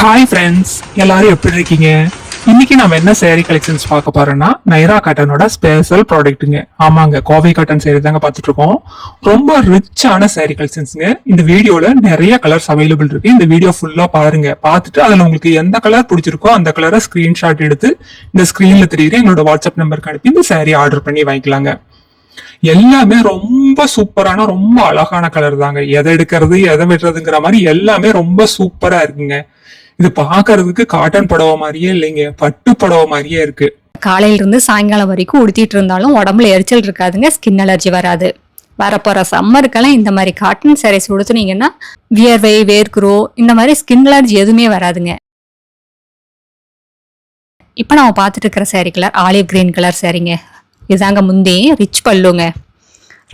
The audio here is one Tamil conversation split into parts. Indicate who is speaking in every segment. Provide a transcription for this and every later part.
Speaker 1: ஹாய் ஃப்ரெண்ட்ஸ் எல்லாரும் எப்படி இருக்கீங்க? இன்னைக்கு நம்ம என்ன சேரீ கலெக்ஷன்ஸ் பார்க்க போறோம்னா நைரா காட்டனோட ஸ்பெஷல் ப்ராடக்ட்டுங்க ஆமாங்க கோவை காட்டன் சேரீ தாங்க பார்த்துட்டு இருக்கோம் ரொம்ப ரிச்சான சேரீ கலெக்ஷன்ஸ்ங்க இந்த வீடியோல நிறைய கலர்ஸ் அவைலபிள் இருக்கு. இந்த வீடியோ ஃபுல்லா பாருங்க. பார்த்துட்டு அதுல உங்களுக்கு எந்த கலர் பிடிச்சிருக்கோ அந்த கலரை ஸ்கிரீன்ஷாட் எடுத்து இந்த ஸ்கிரீன்ல தெரியுற எங்களோட வாட்ஸ்அப் நம்பருக்கு அனுப்பி இந்த சேரீ ஆர்டர் பண்ணி வாங்கிக்கலாங்க. எல்லாமே ரொம்ப சூப்பரான ரொம்ப அழகான கலர் தாங்க. எதை எடுக்கிறது எதை விடுறதுங்கிற மாதிரி எல்லாமே ரொம்ப சூப்பரா இருக்குங்க. இது பாக்குறதுக்கு காட்டன் புடவை மாதிரியே இல்லைங்க பட்டு புடவை மாதிரியே இருக்கு.
Speaker 2: காலையில இருந்து சாயங்காலம் வரைக்கும் உடுத்திட்டு இருந்தாலும் உடம்புல எரிச்சல் இருக்காதுங்க ஸ்கின் அலர்ஜி வராது. வரப்போற சம்மருக்கெல்லாம் இந்த மாதிரி காட்டன் சாரீஸ் உடுத்துனீங்கன்னா வியர்வை வேர்க்குரோ இந்த மாதிரி ஸ்கின் அலர்ஜி எதுவுமே வராதுங்க. இப்போ நம்ம பார்த்துட்டு இருக்கிற saree colour olive green colour சாரீங்க இதாங்க முந்தி ரிச் பல்லுங்க.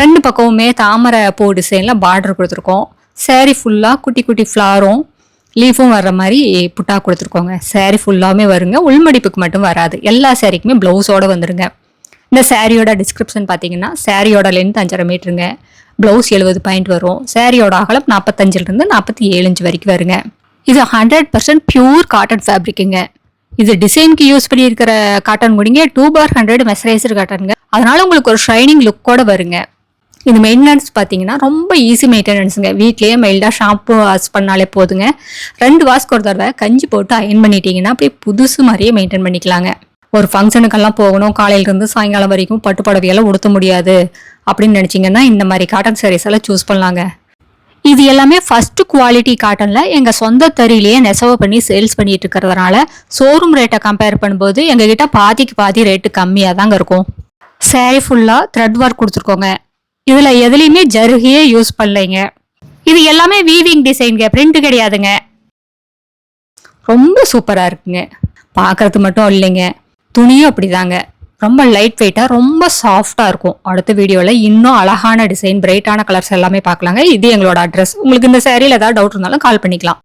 Speaker 2: ரெண்டு பக்கமுமே தாமரை பூ டிசைனில் பார்டர் கொடுத்துருக்கோம். சேரீ ஃபுல்லாக குட்டி குட்டி ஃப்ளாரும் லீஃபும் வர்ற மாதிரி புட்டா கொடுத்துருக்கோங்க. சாரீ ஃபுல்லாகவே வருங்க. உள்மடிப்புக்கு மட்டும் வராது. எல்லா சாரீக்குமே ப்ளவுஸோட வந்துருங்க. இந்த சாரியோட டிஸ்கிரிப்ஷன் பார்த்தீங்கன்னா சாரியோட லென்த் அஞ்சரை மீட்டருங்க ப்ளவுஸ் எழுபது பாயிண்ட் வரும். சாரியோட அகலம் நாற்பத்தஞ்சிலிருந்து நாற்பத்தி ஏழு இன்ச் வரைக்கும் வருங்க. இது ஹண்ட்ரட் பர்சன்ட் பியூர் காட்டன் ஃபேப்ரிக்குங்க இது டிசைனுக்கு யூஸ் பண்ணியிருக்கிற காட்டன் முடிங்க. டூ பார் ஹண்ட்ரட் மெசரைசர் காட்டனுங்க அதனால உங்களுக்கு ஒரு ஷைனிங் லுக்கோட வருங்க. இது மெயின்டெனன்ஸ் பார்த்தீங்கன்னா ரொம்ப ஈஸி மெயின்டெனன்ஸுங்க வீட்லேயே மெயில்டாக ஷாம்பு வாஷ் பண்ணாலே போதுங்க. ரெண்டு வாஷ்க்கு ஒரு தடவை கஞ்சி போட்டு அயன் பண்ணிட்டீங்கன்னா அப்படியே புதுசு மாதிரியே மெயின்டைன் பண்ணிக்கலாங்க. ஒரு ஃபங்க்ஷனுக்கெல்லாம் போகணும். காலையிலேருந்து சாயங்காலம் வரைக்கும் பட்டு புடவையெல்லாம் உடுத்த முடியாது. அப்படின்னு நினச்சிங்கன்னா இந்த மாதிரி காட்டன் சாரீஸ் எல்லாம் சூஸ் பண்ணலாங்க. இது எல்லாமே ஃபர்ஸ்ட் குவாலிட்டி காட்டனில் எங்கள் சொந்த தறியிலேயே நெசவு பண்ணி சேல்ஸ் பண்ணிட்டு இருக்கிறதுனால ஷோரூம் ரேட்டை கம்பேர் பண்ணும்போது எங்ககிட்ட பாதிக்கு பாதி ரேட்டு கம்மியாக தாங்க இருக்கும் சேரீ ஃபுல்லாக த்ரெட் ஒர்க் கொடுத்துருக்கோங்க. இதுல எதுலையுமே ஜருகியே யூஸ் பண்ணலைங்க. இது எல்லாமே வீவிங் டிசைன்ங்க பிரிண்ட் கிடையாதுங்க. ரொம்ப சூப்பரா இருக்குங்க. பார்க்கறது மட்டும் இல்லைங்க. துணியும் அப்படிதாங்க. ரொம்ப லைட் வெயிட்டாக ரொம்ப சாஃப்டாக இருக்கும். அடுத்த வீடியோவில் இன்னும் அழகான டிசைன் பிரைட்டான கலர்ஸ் எல்லாமே பார்க்கலாங்க. இது எங்களோட அட்ரஸ் உங்களுக்கு இந்த சேரீல ஏதாவது டவுட் இருந்தாலும் கால் பண்ணிக்கலாம்.